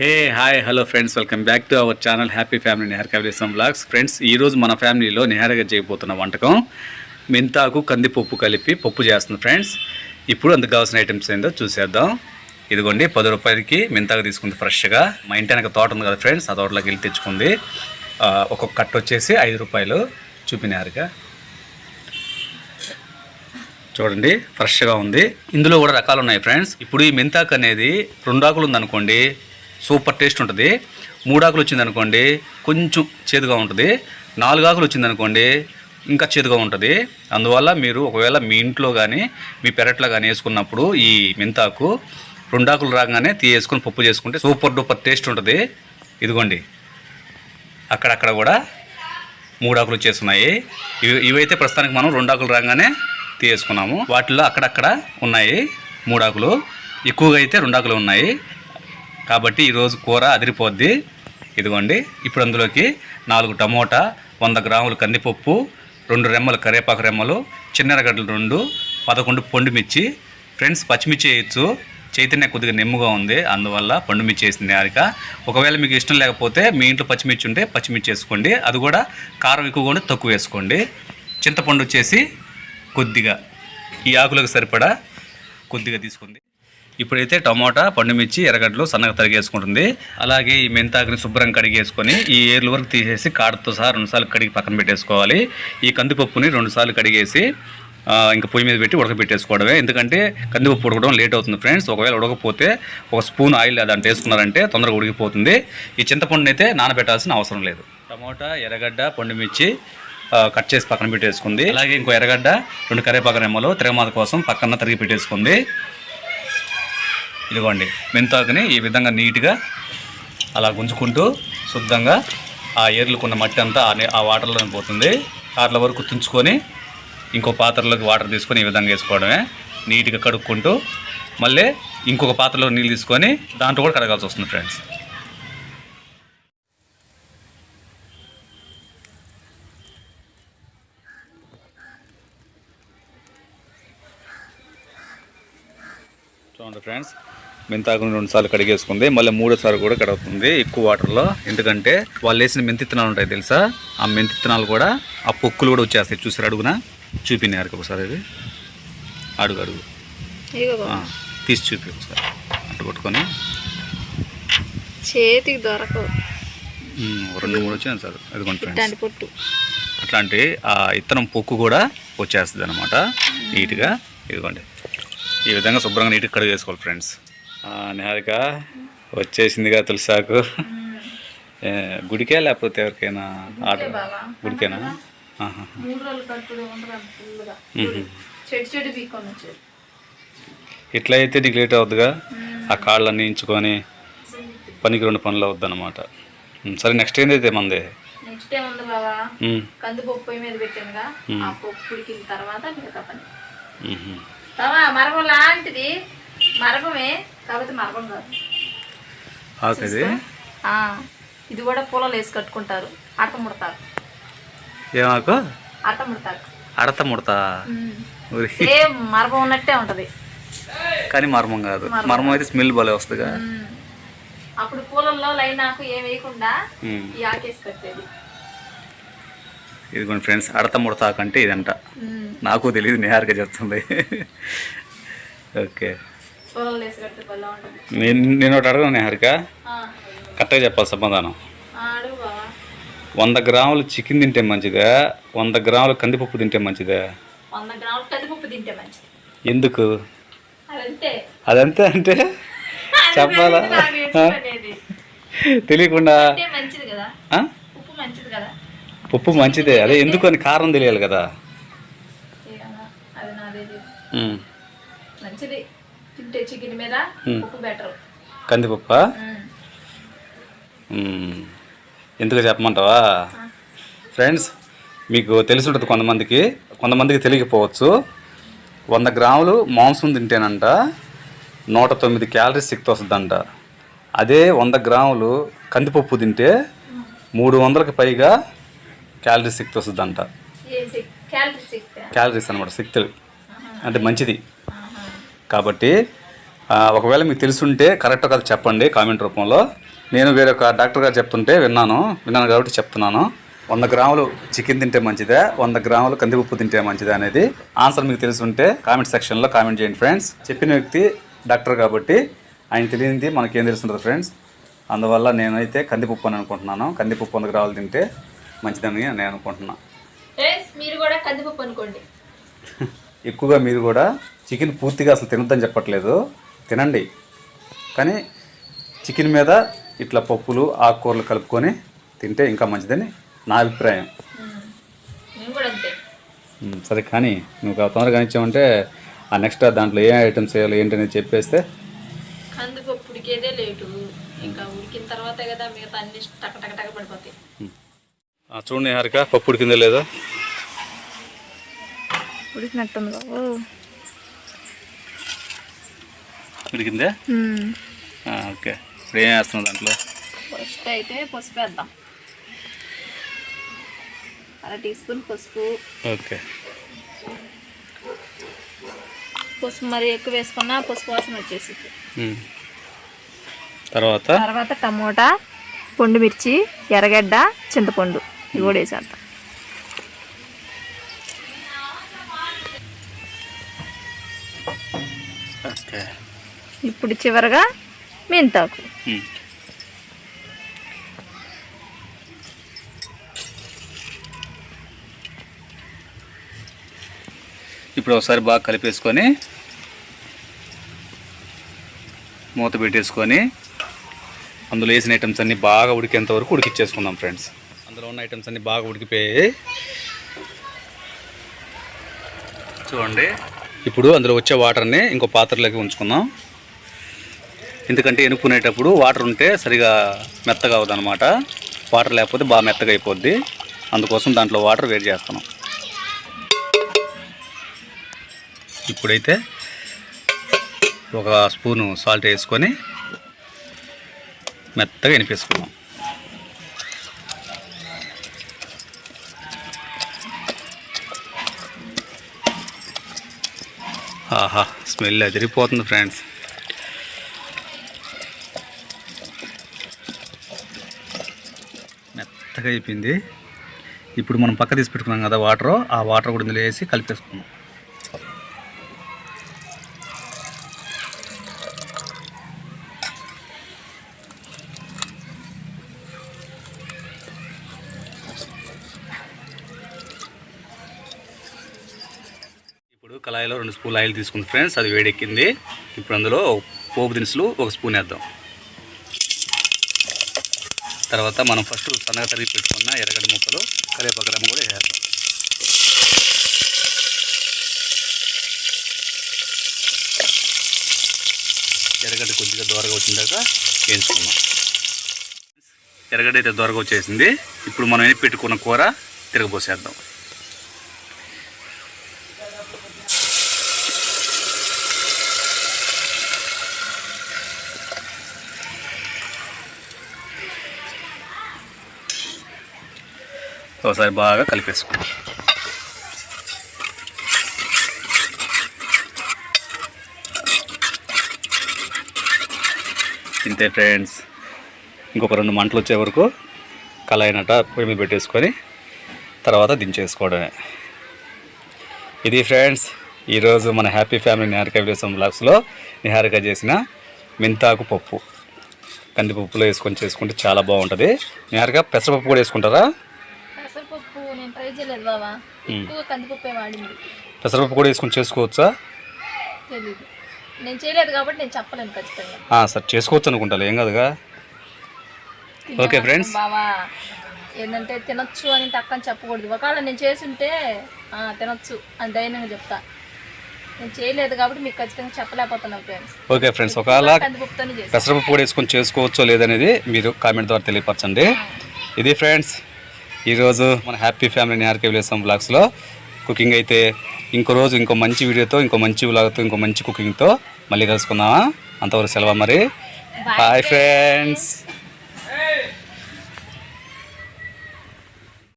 Hey hi hello friends welcome back to our channel happy family Nihar కవిలేసం blogs friends ఈరోజు మన ఫ్యామిలీలో నిహారగా చేయబోతున్న వంటకం మెంతాకు కందిపప్పు కలిపి పప్పు చేస్తుంది ఫ్రెండ్స్ ఇప్పుడు అందుకు కావాల్సిన ఐటమ్స్ ఏందో చూసేద్దాం. ఇదిగోండి పది రూపాయలకి మెంతాకు తీసుకుంది ఫ్రెష్గా. మా ఇంటి వెనక తోట ఉంది కదా ఫ్రెండ్స్ ఆ తోటలోకి వెళ్ళి తెచ్చుకుంది. ఒక్కొక్క కట్ట వచ్చేసి ఐదు రూపాయలు చూపినారుగా చూడండి ఫ్రెష్గా ఉంది. ఇందులో కూడా రకాలు ఉన్నాయి ఫ్రెండ్స్ ఇప్పుడు ఈ మెంతాకు అనేది రెండు ఆకులు ఉందనుకోండి సూపర్ టేస్ట్ ఉంటుంది. మూడు ఆకులు వచ్చిందనుకోండి కొంచెం చేదుగా ఉంటుంది. నాలుగు ఆకులు వచ్చిందనుకోండి ఇంకా చేదుగా ఉంటుంది. అందువల్ల మీరు ఒకవేళ మీ ఇంట్లో కానీ మీ పెరట్లో కానీ వేసుకున్నప్పుడు ఈ మెంతాకు రెండు ఆకులు రాగానే తీయేసుకొని పప్పు చేసుకుంటే సూపర్ డూపర్ టేస్ట్ ఉంటుంది. ఇదిగోండి. అక్కడక్కడ కూడా మూడు ఆకులు వచ్చేస్తున్నాయి. ఇవి ఇవైతే ప్రస్తుతానికి మనం రెండు ఆకులు రాగానే తీయేసుకున్నాము. వాటిలో అక్కడక్కడ ఉన్నాయి మూడు ఆకులు ఎక్కువగా అయితే రెండు ఆకులు ఉన్నాయి. కాబట్టి ఈరోజు కూర అదిరిపోద్ది. ఇదిగోండి ఇప్పుడు అందులోకి నాలుగు టమోటా వంద గ్రాములు కందిపప్పు రెండు రెమ్మలు కరివేపాకు రెమ్మలు చిన్నరగడ్డలు రెండు పదకొండు పండుమిర్చి. ఫ్రెండ్స్ పచ్చిమిర్చి వేయచ్చు. చైతన్య కొద్దిగా నెమ్ముగా ఉంది అందువల్ల పండు మిర్చి వేసింది హారిక ఒకవేళ మీకు ఇష్టం లేకపోతే మీ ఇంట్లో పచ్చిమిర్చి ఉంటే పచ్చిమిర్చి వేసుకోండి. అది కూడా కారం ఎక్కువగా ఉంటే తక్కువ వేసుకోండి. చింతపండు వచ్చేసి కొద్దిగా ఈ ఆకులకు సరిపడా కొద్దిగా తీసుకుంది. ఇప్పుడైతే టమోటా పండుమిర్చి ఎర్రగడ్డలు సన్నగా తరిగేసుకుంటుంది. అలాగే ఈ మెంతాకుని శుభ్రం కడిగేసుకొని ఈ ఏర్లు వరకు తీసేసి కాడతో సహా రెండుసార్లు కడిగి పక్కన పెట్టేసుకోవాలి. ఈ కందిపప్పుని రెండుసార్లు కడిగేసి ఇంకా పొయ్యి మీద పెట్టి ఉడకబెట్టేసుకోవడమే. ఎందుకంటే కందిపప్పు ఉడకడం లేట్ అవుతుంది ఫ్రెండ్స్. ఒకవేళ ఉడకపోతే ఒక స్పూన్ ఆయిల్ దాంట్లో వేసుకున్నారంటే తొందరగా ఉడికిపోతుంది. ఈ చింతపండుని అయితే నానబెట్టాల్సిన అవసరం లేదు. టమోటా ఎర్రగడ్డ పండుమిర్చి కట్ చేసి పక్కన పెట్టేసుకుంది. అలాగే ఇంకో ఎర్రగడ్డ రెండు కరివేపాకు రెమ్మలు తిరగమాత కోసం పక్కన తరిగి పెట్టేసుకుంది. ఇదిగోండి మెంతాకుని ఈ విధంగా నీట్గా అలా గుంజుకుంటూ శుద్ధంగా ఆ ఏర్లుకున్న మట్టి అంతా ఆ వాటర్లోనే పోతుంది. అట్ల వరకు తుంచుకొని ఇంకో పాత్రలోకి వాటర్ తీసుకొని ఈ విధంగా వేసుకోవడమే. నీట్గా కడుక్కుంటూ మళ్ళీ ఇంకొక పాత్రలో నీళ్ళు తీసుకొని దాంట్లో కూడా కడగాల్సి వస్తుంది ఫ్రెండ్స్ చూడండి ఫ్రెండ్స్ మెంతాకుని రెండు సార్లు కడిగేసుకుంది. మళ్ళీ మూడోసారి కూడా కడుగుతుంది. ఎక్కువ వాటర్లో. ఎందుకంటే వాళ్ళు వేసిన మెంతి విత్తనాలు ఉంటాయి తెలుసా? ఆ మెంతి విత్తనాలు కూడా ఆ పొక్కులు కూడా వచ్చేస్తాయి. చూసారు అడుగున? చూపినారు ఒకసారి ఇది అడుగు అడుగు. తీసి చూపి ఒకసారి. అట్టు కొట్టుకొని. చేతికి దొరకవు. రెండు మూడు వచ్చాయి సార్. ఫ్రెండ్స్ ఇట్లాంటి పొట్టు. అట్లాంటి ఆ ఇత్తనం పొక్కు కూడా వచ్చేస్తుంది అనమాట నీట్గా. ఇదిగోండి. ఈ విధంగా శుభ్రంగా నీట్గా కడుగు చేసుకోవాలి ఫ్రెండ్స్ నిహారిక వచ్చేసిందిగా తులసాకు. గుడికే లేకపోతే ఎవరికైనా ఆర్డర్? గుడికేనా? ఇట్లా అయితే నీకు లేట్ అవుద్దిగా ఆ కాళ్ళన్నీ ఇంచుకొని పనికి రెండు పనులు అవుద్ది అనమాట సరే నెక్స్ట్ ఏందైతే మంది? నెక్స్ట్ బాబా కందిపప్పు పొయ్యి మీద పెట్టానుగా. ఆ పప్పు ఉడికిన తర్వాత మిగతా పని. మరపం లాంటిది. మరపమే కాకపోతే మరపం కాదు. ఇది ఆ, ఇది కూడా పూలలో వేసి కట్టుకుంటారు. అట్ట ముడతారు ఏమాకు అట్ట ముడతారు అడత ముడతా? సేమ్ మరపం ఉన్నట్టే ఉంటది. కానీ మర్మం కాదు. మర్మం అయితే స్మెల్ భలే వస్తుందిగా. మ్మ్. అప్పుడు పూలల్లో లైన్ ఆకు ఏం వేయకుండా. ఈ ఆకేసి కట్టేది. ఇదిగోండి ఫ్రెండ్స్ అడత ముడతా కంటే ఇదంట. నాకు తెలియదు నిహారిగా చెప్తుంది. ఓకే. నేను నేను ఒకటి అడగను నిహారిక. కరెక్ట్గా చెప్పాలి సమాధానం. వంద గ్రాములు చికెన్ తింటే మంచిదా? వంద గ్రాములు కందిపప్పు తింటే మంచిదా? ఎందుకు? అదంతే. అంటే? చెప్పాలా. తెలియకుండా? ఉప్పు మంచిది. కదా పప్పు మంచిదే అదే ఎందుకు అని కారణం తెలియాలి కదా. ఏమన్నా, అది నాదే ఉమ్. మంచిది. తింటే చికెన్ మీద మ్మ్. ఉప్పు బెటర్. కందిపప్పా. ఎందుకు చెప్పమంటావా? ఫ్రెండ్స్ మీకు తెలిసి ఉంటుంది కొంతమందికి. కొంతమందికి తెలియకపోవచ్చు. వంద గ్రాములు మాంసం తింటేనంట. నూట తొమ్మిది క్యాలరీస్ శక్తి వస్తుందంట. అదే వంద గ్రాములు కందిపప్పు తింటే మూడు వందలకి పైగా క్యాలరీస్ శక్తి వస్తుందంట. ఏం శక్తి క్యాలరీ శక్తి క్యాలరీస్ అనమాట శక్తులు అంటే మంచిది. కాబట్టి ఒకవేళ మీకు తెలుసుంటే కరెక్ట్ కదా చెప్పండి కామెంట్ రూపంలో. నేను వేరొక డాక్టర్ గారు చెప్తుంటే విన్నాను విన్నాను కాబట్టి చెప్తున్నాను. వంద గ్రాములు చికెన్ తింటే మంచిదా వంద గ్రాములు కందిపప్పు తింటే మంచిదా అనేది ఆన్సర్ మీకు తెలుసుంటే కామెంట్ సెక్షన్లో కామెంట్ చేయండి ఫ్రెండ్స్. చెప్పిన వ్యక్తి డాక్టర్ కాబట్టి ఆయన తెలియనిది మనకేం తెలుస్తుంటుంది ఫ్రెండ్స్. అందువల్ల నేనైతే కందిపప్పు అని అనుకుంటున్నాను. కందిపప్పు వంద గ్రాములు తింటే మంచిదని నేను అనుకుంటున్నాను మీరు కూడా కందిపప్పు అనుకోండి. ఎక్కువగా మీరు కూడా చికెన్ పూర్తిగా అసలు తినొద్దని చెప్పట్లేదు. తినండి. కానీ చికెన్ మీద ఇట్లా పప్పులు ఆకుకూరలు కలుపుకొని తింటే ఇంకా మంచిదని నా అభిప్రాయం. సరే కానీ నువ్వు ఆ తొందరగా ఇచ్చామంటే ఆ నెక్స్ట్ దాంట్లో ఏ ఐటమ్స్ వేయాలి ఏంటనేది చెప్పేస్తే కందిపప్పు ఉడికేదే లేటు ఇంకా ఉడికిన తర్వాతే కదా మిగతా అన్ని టక టక టక పడిపోతాయి. చూడండి హారిక పప్పు ఉడికిందో లేదో? ఉడికినట్టుంది బాబు. ఉడికిందే? ఓకే. ఇప్పుడు ఏం వేస్తున్నావు దాంట్లో? ఫస్ట్ అయితే పసుపు వేద్దాం. అర టీ స్పూన్ పసుపు. ఓకే. పసుపు మరి ఎక్కువ వేసుకున్నా పసుపు వాసన వచ్చేసి. తర్వాత? తర్వాత టమోటా పొండు మిర్చి ఎర్రగడ్డ చింతపండు. ఇవి కూడా వేసేద్దాం. ఇప్పుడు చివరగా మెంతాకు. ఇప్పుడు ఒకసారి బాగా కలిపేసుకొని మూత పెట్టేసుకొని అందులో వేసిన ఐటమ్స్ అన్నీ బాగా ఉడికేంత వరకు ఉడికిచ్చేసుకుందాం ఫ్రెండ్స్ అందులో ఉన్న ఐటమ్స్ అన్నీ బాగా ఉడికిపోయాయి. చూడండి. ఇప్పుడు అందులో వచ్చే వాటర్ని ఇంకో పాత్రలోకి ఉంచుకుందాం. ఎందుకంటే ఎనుక్కునేటప్పుడు వాటర్ ఉంటే సరిగా మెత్తగా అవ్వదు అనమాట వాటర్ లేకపోతే బాగా మెత్తగా అయిపోద్ది. అందుకోసం దాంట్లో వాటర్ వేడి చేస్తున్నాం. ఇప్పుడైతే ఒక స్పూను సాల్ట్ వేసుకొని మెత్తగా ఎనిపేసుకుందాం. ఆహా స్మెల్ అదిరిపోతుంది ఫ్రెండ్స్. మెత్తగా అయిపోయింది. ఇప్పుడు మనం పక్క తీసి పెట్టుకున్నాం కదా వాటర్. ఆ వాటర్ కూడా ఇందులో వేసి కలిపేసుకున్నాం. కళాయిలో రెండు స్పూన్ ఆయిల్ తీసుకుంది ఫ్రెండ్స్ అది వేడెక్కింది. ఇప్పుడు అందులో పోపు దినుసులు ఒక స్పూన్ వేద్దాం. తర్వాత మనం ఫస్ట్ సన్నగా తరిగి పెట్టుకున్న ఎర్రగడ్డ ముక్కలు కరివేపాకు కూడా వేసేద్దాం. ఎర్రగడ్డ కొద్దిగా దూరగా వచ్చిందాక వేయించుకుందాం. ఎర్రగడ్డ అయితే దూరగా వచ్చేసింది. ఇప్పుడు మనం ఎన్ని పెట్టుకున్న కూర తిరగబోసేద్దాం ఒకసారి బాగా కలిపేసుకో. ఇంతే ఫ్రెండ్స్ ఇంకొక రెండు మంటలు వచ్చే వరకు కళాయినట పొయ్యి మీద పెట్టేసుకొని తర్వాత దించేసుకోవడమే. ఇది ఫ్రెండ్స్ ఈరోజు మన హ్యాపీ ఫ్యామిలీ నిహారిక విలేసం బ్లాగ్స్లో నిహారిక చేసిన మెంతాకు పప్పు. కందిపప్పులో వేసుకొని చేసుకుంటే చాలా బాగుంటుంది. నిహారిక పెసరపప్పు కూడా వేసుకుంటారా? ట్రై చేయలేదు ఎక్కువ కందిపప్పే వాడింది. పెసరపప్పు కూడా వేసుకొని చేసుకోవచ్చా? నేను చేయలేదు కాబట్టి నేను చెప్పలేను ఖచ్చితంగా. సరే చేసుకోవచ్చు అనుకుంటా ఏం కాదుగా. Okay friends. బావా ఏంటంటే తినొచ్చు అని టక్కని చెప్పకూడదు. ఒకవేళ నేను చేసుంటే తినొచ్చు అని ధైర్యంగా చెప్తా. నేను చేయలేదు కాబట్టి మీకు ఖచ్చితంగా చెప్పలేకపోతున్నాను ఫ్రెండ్స్. ఓకే ఫ్రెండ్స్ ఒకవేళ పెసరపప్పు కూడా వేసుకొని చేసుకోవచ్చో లేదనేది మీరు కామెంట్ ద్వారా తెలియపరచండి. ఇది ఫ్రెండ్స్ ఈరోజు మన హ్యాపీ ఫ్యామిలీ నిహారిక విలేసం బ్లాగ్స్లో కుకింగ్ అయితే ఇంకో రోజు ఇంకో మంచి వీడియోతో ఇంకో మంచి వ్లాగ్తో ఇంకో మంచి కుకింగ్తో మళ్ళీ కలుసుకుందామా? అంతవరకు సెలవు మరి. Bye friends